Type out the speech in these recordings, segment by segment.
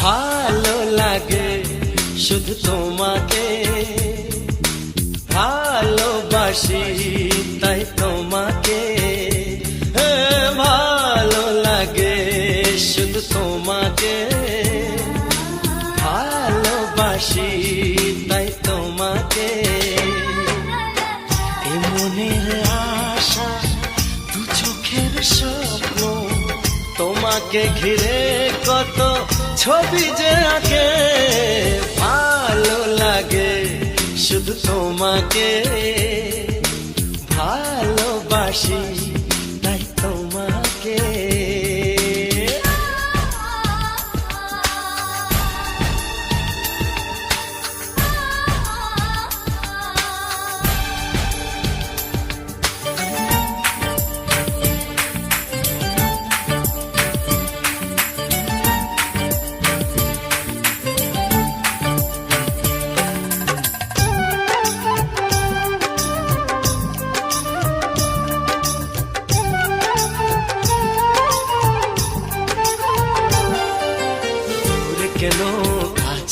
ভালো লাগে শুধু তোমাকে। ভালোবাসি তাই তোমাকে। ভালো লাগে শুধু তোমাকে। ভালোবাসি তাই তোমাকে। এ মনের আশা দু চোখের স্বপ্ন তোমাকে ঘিরে কত ছবি যে আঁকে ভালো লাগে শুধু তোমাকে। ভালোবাসি।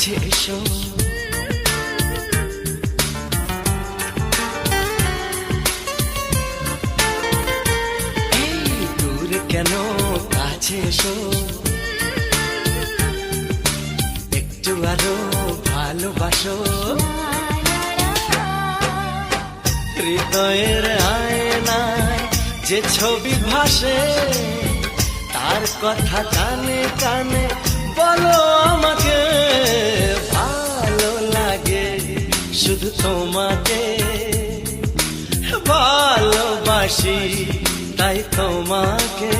কাছে এসো। দূরে কেন কাছে এসো? একটু আরও ভালোবাসো। হৃদয়ের আয়নায় যে ছবি ভাসে, তার কথা কানে কানে বলো আমাকে। তোমাকে ভালোবাসি তাই তোমাকে